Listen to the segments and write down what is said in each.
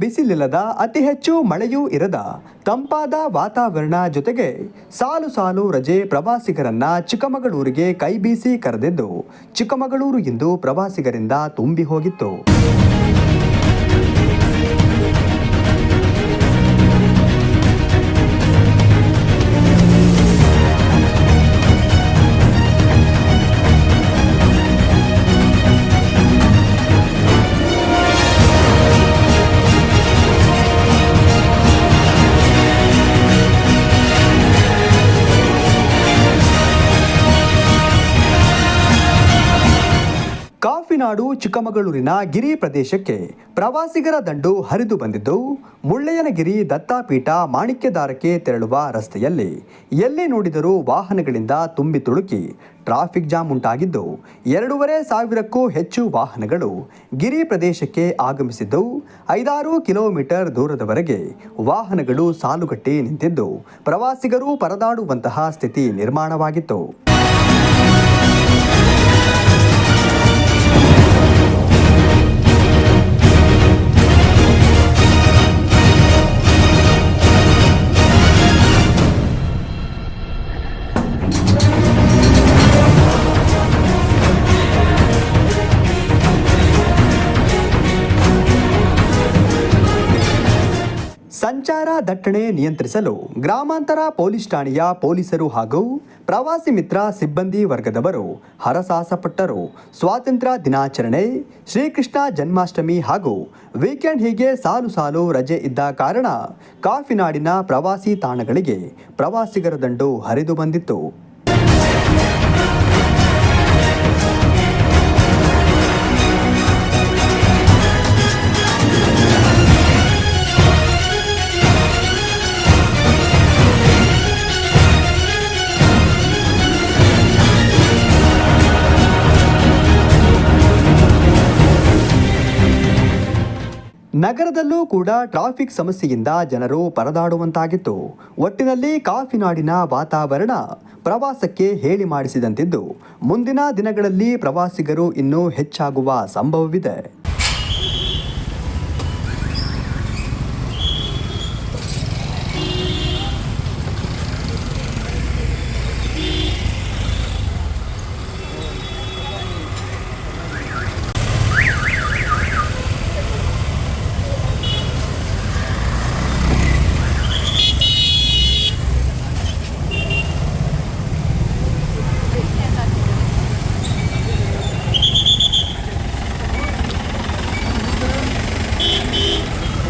ಬಿಸಿಲಿಲ್ಲದ, ಅತಿ ಹೆಚ್ಚು ಮಳೆಯೂ ಇರದ, ತಂಪಾದ ವಾತಾವರಣ ಜೊತೆಗೆ ಸಾಲು ಸಾಲು ರಜೆ ಪ್ರವಾಸಿಗರನ್ನ ಚಿಕ್ಕಮಗಳೂರಿಗೆ ಕೈಬೀಸಿ ಕರೆದಿದ್ದು, ಚಿಕ್ಕಮಗಳೂರು ಇಂದು ಪ್ರವಾಸಿಗರಿಂದ ತುಂಬಿ ಹೋಗಿತ್ತು. ಕಾಫಿನಾಡು ಚಿಕ್ಕಮಗಳೂರಿನ ಗಿರಿ ಪ್ರದೇಶಕ್ಕೆ ಪ್ರವಾಸಿಗರ ದಂಡು ಹರಿದು ಬಂದಿದ್ದು, ಮುಳ್ಳಯ್ಯನಗಿರಿ ದತ್ತಾಪೀಠ ಮಾಣಿಕ್ಯದಾರಕ್ಕೆ ತೆರಳುವ ರಸ್ತೆಯಲ್ಲಿ ಎಲ್ಲಿ ನೋಡಿದರೂ ವಾಹನಗಳಿಂದ ತುಂಬಿ ತುಳುಕಿ ಟ್ರಾಫಿಕ್ ಜಾಮ್ ಉಂಟಾಗಿದ್ದು, ಎರಡೂವರೆ ಸಾವಿರಕ್ಕೂ ಹೆಚ್ಚು ವಾಹನಗಳು ಗಿರಿ ಪ್ರದೇಶಕ್ಕೆ ಆಗಮಿಸಿದ್ದು, ಐದಾರು ಕಿಲೋಮೀಟರ್ ದೂರದವರೆಗೆ ವಾಹನಗಳು ಸಾಲುಗಟ್ಟಿ ನಿಂತಿದ್ದು, ಪ್ರವಾಸಿಗರು ಪರದಾಡುವಂತಹ ಸ್ಥಿತಿ ನಿರ್ಮಾಣವಾಗಿತ್ತು. ಸಂಚಾರ ದಟ್ಟಣೆ ನಿಯಂತ್ರಿಸಲು ಗ್ರಾಮಾಂತರ ಪೊಲೀಸ್ ಠಾಣೆಯ ಪೊಲೀಸರು ಹಾಗೂ ಪ್ರವಾಸಿ ಮಿತ್ರ ಸಿಬ್ಬಂದಿ ವರ್ಗದವರು ಹರಸಾಸಪಟ್ಟರು ಸ್ವಾತಂತ್ರ್ಯ ದಿನಾಚರಣೆ, ಶ್ರೀಕೃಷ್ಣ ಜನ್ಮಾಷ್ಟಮಿ ಹಾಗೂ ವೀಕೆಂಡ್ ಹೀಗೆ ಸಾಲು ಸಾಲು ರಜೆ ಇದ್ದ ಕಾರಣ ಕಾಫಿನಾಡಿನ ಪ್ರವಾಸಿ ತಾಣಗಳಿಗೆ ಪ್ರವಾಸಿಗರ ದಂಡು ಹರಿದು ಬಂದಿತ್ತು. ನಗರದಲ್ಲೂ ಕೂಡ ಟ್ರಾಫಿಕ್ ಸಮಸ್ಯೆಯಿಂದ ಜನರು ಪರದಾಡುವಂತಾಗಿತ್ತು. ಒಟ್ಟಿನಲ್ಲಿ ಕಾಫಿನಾಡಿನ ವಾತಾವರಣ ಪ್ರವಾಸಕ್ಕೆ ಹೇಳಿ ಮಾಡಿಸಿದಂತಿದ್ದು. ಮುಂದಿನ ದಿನಗಳಲ್ಲಿ ಪ್ರವಾಸಿಗರು ಇನ್ನೂ ಹೆಚ್ಚಾಗುವ ಸಂಭವವಿದೆ.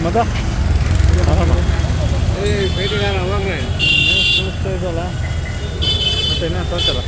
ಮಗ? ಆರಾಮ ಏ ಭೇಟಿ ನಾನು ಅವಾಗ? ಇದಲ್ಲ ಮತ್ತೆ ಇನ್ನೇನು ಸೋಚಲ್ಲ